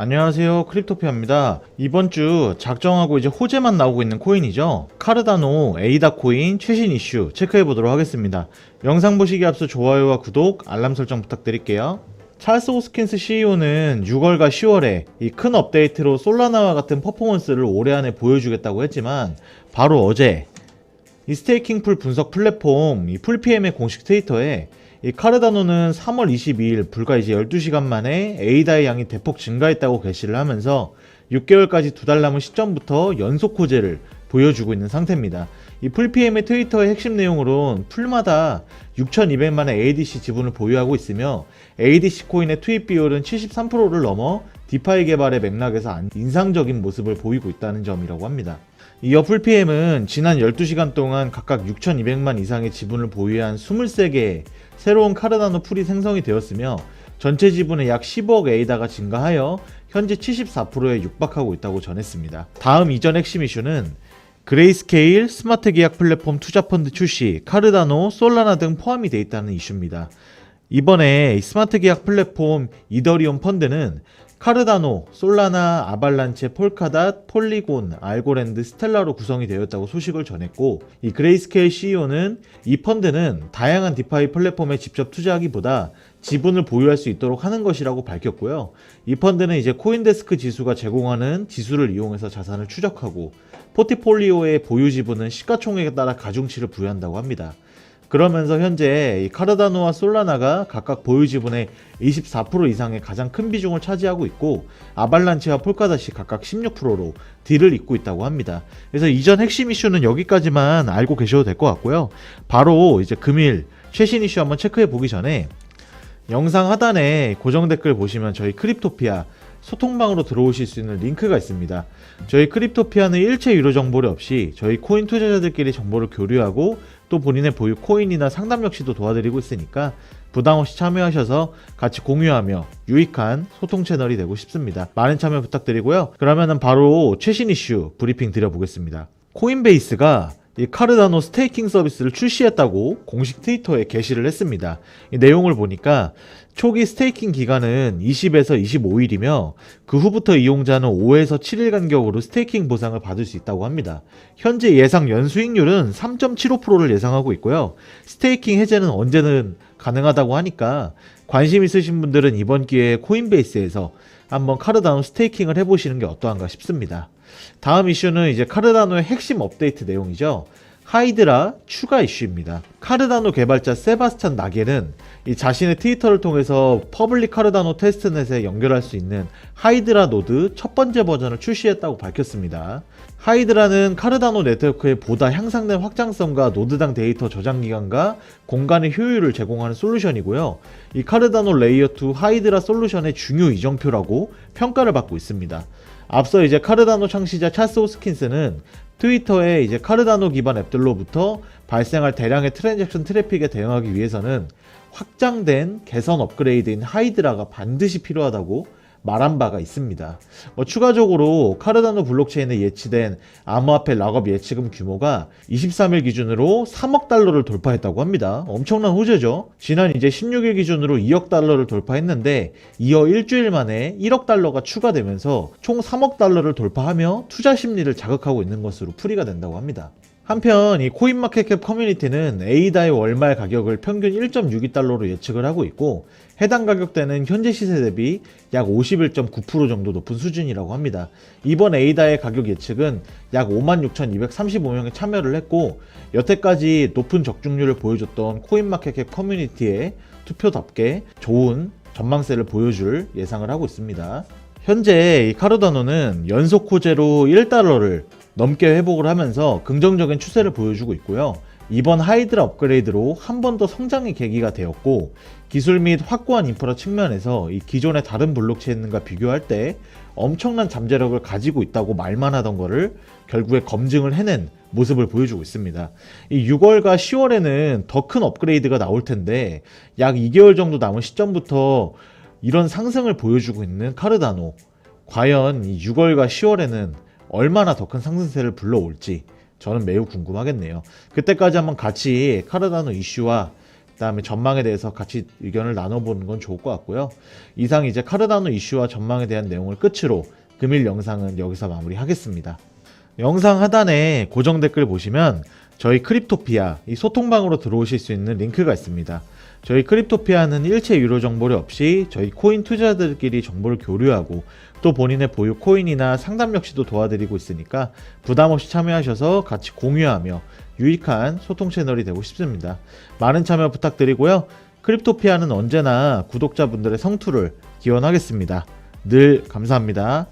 안녕하세요. 크립토피아입니다. 이번 주 작정하고 이제 호재만 나오고 있는 코인이죠. 카르다노 에이다 코인 최신 이슈 체크해 보도록 하겠습니다. 영상 보시기 앞서 좋아요와 구독 알람 설정 부탁드릴게요. 찰스 호스킨스 CEO는 6월과 10월에 이 큰 업데이트로 솔라나와 같은 퍼포먼스를 올해 안에 보여주겠다고 했지만 바로 어제 이 스테이킹 풀 분석 플랫폼 이 풀PM의 공식 트위터에 이 카르다노는 3월 22일 불과 이제 12시간 만에 에이다의 양이 대폭 증가했다고 게시를 하면서 6개월까지 두 달 남은 시점부터 연속 호재를 보여주고 있는 상태입니다. 이 풀PM의 트위터의 핵심 내용으론 풀마다 6,200만의 ADC 지분을 보유하고 있으며 ADC 코인의 투입 비율은 73%를 넘어 디파이 개발의 맥락에서 안- 인상적인 모습을 보이고 있다는 점이라고 합니다. 이어 풀PM은 지난 12시간 동안 각각 6,200만 이상의 지분을 보유한 23개의 새로운 카르다노 풀이 생성이 되었으며 전체 지분의 약 10억 에이다가 증가하여 현재 74%에 육박하고 있다고 전했습니다. 다음 이전 핵심 이슈는 그레이스케일 스마트 계약 플랫폼 투자 펀드 출시, 카르다노, 솔라나 등 포함이 되어 있다는 이슈입니다. 이번에 이 스마트 계약 플랫폼 이더리움 펀드는 카르다노, 솔라나, 아발란체, 폴카닷, 폴리곤, 알고랜드, 스텔라로 구성이 되었다고 소식을 전했고 이 그레이스케일 CEO는 이 펀드는 다양한 디파이 플랫폼에 직접 투자하기보다 지분을 보유할 수 있도록 하는 것이라고 밝혔고요. 이 펀드는 이제 코인데스크 지수가 제공하는 지수를 이용해서 자산을 추적하고 포트폴리오의 보유 지분은 시가총액에 따라 가중치를 부여한다고 합니다. 그러면서 현재 이 카르다노와 솔라나가 각각 보유 지분의 24% 이상의 가장 큰 비중을 차지하고 있고 아발란체와 폴카닷이 각각 16%로 딜을 잇고 있다고 합니다. 그래서 이전 핵심 이슈는 여기까지만 알고 계셔도 될 것 같고요. 바로 이제 금일 최신 이슈 한번 체크해 보기 전에 영상 하단에 고정 댓글 보시면 저희 크립토피아 소통방으로 들어오실 수 있는 링크가 있습니다. 저희 크립토피아는 일체 유료 정보를 없이 저희 코인 투자자들끼리 정보를 교류하고 또 본인의 보유 코인이나 상담 역시도 도와드리고 있으니까 부담 없이 참여하셔서 같이 공유하며 유익한 소통 채널이 되고 싶습니다. 많은 참여 부탁드리고요. 그러면은 바로 최신 이슈 브리핑 드려보겠습니다. 코인베이스가 이 카르다노 스테이킹 서비스를 출시했다고 공식 트위터에 게시를 했습니다. 이 내용을 보니까 초기 스테이킹 기간은 20에서 25일이며 그 후부터 이용자는 5에서 7일 간격으로 스테이킹 보상을 받을 수 있다고 합니다. 현재 예상 연수익률은 3.75%를 예상하고 있고요. 스테이킹 해제는 언제든 가능하다고 하니까 관심 있으신 분들은 이번 기회에 코인베이스에서 한번 카르다노 스테이킹을 해보시는 게 어떠한가 싶습니다. 다음 이슈는 이제 카르다노의 핵심 업데이트 내용이죠. 하이드라 추가 이슈입니다. 카르다노 개발자 세바스찬 나게는 이 자신의 트위터를 통해서 퍼블릭 카르다노 테스트넷에 연결할 수 있는 하이드라 노드 첫 번째 버전을 출시했다고 밝혔습니다. 하이드라는 카르다노 네트워크의 보다 향상된 확장성과 노드당 데이터 저장 기간과 공간의 효율을 제공하는 솔루션이고요. 이 카르다노 레이어 2 하이드라 솔루션의 중요 이정표라고 평가를 받고 있습니다. 앞서 이제 카르다노 창시자 찰스 호스킨스는 트위터에 이제 카르다노 기반 앱들로부터 발생할 대량의 트랜잭션 트래픽에 대응하기 위해서는 확장된 개선 업그레이드인 하이드라가 반드시 필요하다고 말한 바가 있습니다. 뭐 추가적으로 카르다노 블록체인에 예치된 암호화폐 락업 예치금 규모가 23일 기준으로 3억 달러를 돌파했다고 합니다. 엄청난 호재죠. 지난 이제 16일 기준으로 2억 달러를 돌파했는데 이어 일주일 만에 1억 달러가 추가되면서 총 3억 달러를 돌파하며 투자 심리를 자극하고 있는 것으로 풀이가 된다고 합니다. 한편 이 코인마켓캡 커뮤니티는 에이다의 월말 가격을 평균 1.62달러로 예측을 하고 있고 해당 가격대는 현재 시세 대비 약 51.9% 정도 높은 수준이라고 합니다. 이번 에이다의 가격 예측은 약 56,235명이 참여를 했고 여태까지 높은 적중률을 보여줬던 코인마켓캡 커뮤니티의 투표답게 좋은 전망세를 보여줄 예상을 하고 있습니다. 현재 이 카르다노는 연속 호재로 1달러를 넘게 회복을 하면서 긍정적인 추세를 보여주고 있고요. 이번 하이드라 업그레이드로 한 번 더 성장의 계기가 되었고 기술 및 확고한 인프라 측면에서 이 기존의 다른 블록체인과 비교할 때 엄청난 잠재력을 가지고 있다고 말만 하던 거를 결국에 검증을 해낸 모습을 보여주고 있습니다. 이 6월과 10월에는 더 큰 업그레이드가 나올 텐데 약 2개월 정도 남은 시점부터 이런 상승을 보여주고 있는 카르다노 과연 이 6월과 10월에는 얼마나 더 큰 상승세를 불러올지 저는 매우 궁금하겠네요. 그때까지 한번 같이 카르다노 이슈와 그다음에 전망에 대해서 같이 의견을 나눠보는 건 좋을 것 같고요. 이상 이제 카르다노 이슈와 전망에 대한 내용을 끝으로 금일 영상은 여기서 마무리하겠습니다. 영상 하단에 고정 댓글 보시면 저희 크립토피아 이 소통방으로 들어오실 수 있는 링크가 있습니다. 저희 크립토피아는 일체 유료 정보료 없이 저희 코인 투자자들끼리 정보를 교류하고 또 본인의 보유 코인이나 상담 역시도 도와드리고 있으니까 부담 없이 참여하셔서 같이 공유하며 유익한 소통 채널이 되고 싶습니다. 많은 참여 부탁드리고요. 크립토피아는 언제나 구독자분들의 성투를 기원하겠습니다. 늘 감사합니다.